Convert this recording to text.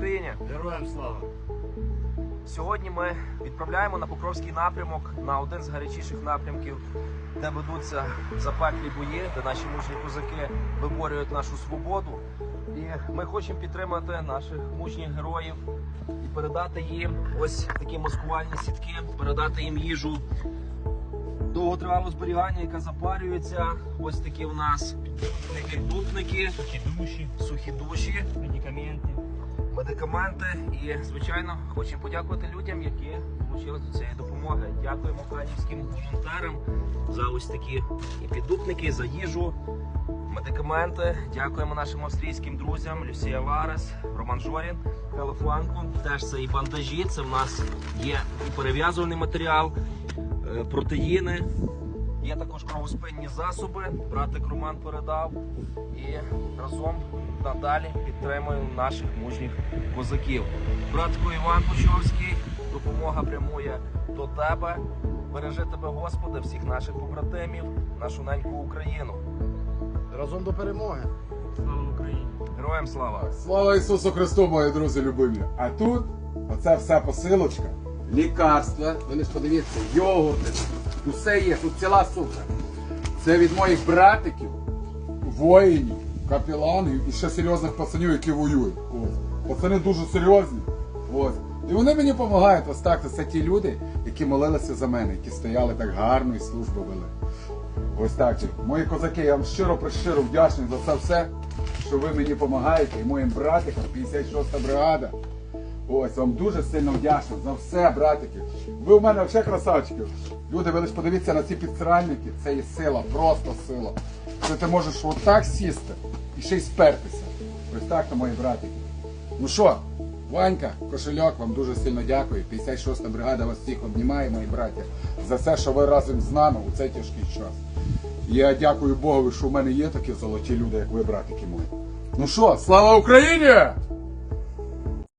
Україні! Героям слава! Сьогодні ми відправляємо на Покровський напрямок на один з гарячіших напрямків, де ведуться запеклі бої, де наші мужні козаки виборюють нашу свободу. І ми хочемо підтримати наших мужніх героїв і передати їм ось такі маскувальні сітки, передати їм їжу довготривалого зберігання, яка запарюється. Ось такі у нас піддупники, Сухі душі, сухі душі. медикаменти. Медикаменти і, звичайно, хочемо подякувати людям, які долучили до цієї допомоги. Дякуємо українським волонтерам за ось такі і піддупники, за їжу, медикаменти. Дякуємо нашим австрійським друзям Люсія Ларес, Роман Жорін, Хелефланку. Теж це і бандажі. Це в нас є і перев'язувальний матеріал, е, протеїни. Є також кровоспинні засоби. Братик Роман передав. І разом надалі підтримуємо наших мужніх козаків. Братко Іван Пучовський, допомога прямує до тебе. Бережи тебе, Господи, всіх наших побратимів, нашу неньку Україну. Разом до перемоги. Слава Україні! Героям слава! Слава Ісусу Христу, мої друзі любимі! А тут оце все посилочка, лікарства. Ви лиш подивіться, йогурти, усе є, тут ціла сумка. Це від моїх братиків, воїнів, капеланів і ще серйозних пацанів, які воюють. Ось. Пацани дуже серйозні. Ось. І вони мені допомагають. Ось так, це ті люди, які молилися за мене, які стояли так гарно і службу вели. Ось так. Мої козаки, я вам щиро прищиро вдячний за це все, що ви мені допомагаєте, і моїм братикам, 56-та бригада. Ось вам дуже сильно вдячний за все, братики. Ви в мене взагалі красавчики. Люди, ви лише подивіться на ці підсральники, це є сила, просто сила. Це ти можеш отак сісти і ще й спертися. Ось так то мої братики. Ну що, Ванька, кошельок, вам дуже сильно дякую. 56-та бригада вас всіх обнімає, мої браття, за все, що ви разом з нами у цей тяжкий час. Я дякую Богові, що в мене є такі золоті люди, як ви, братики мої. Ну що, слава Україні!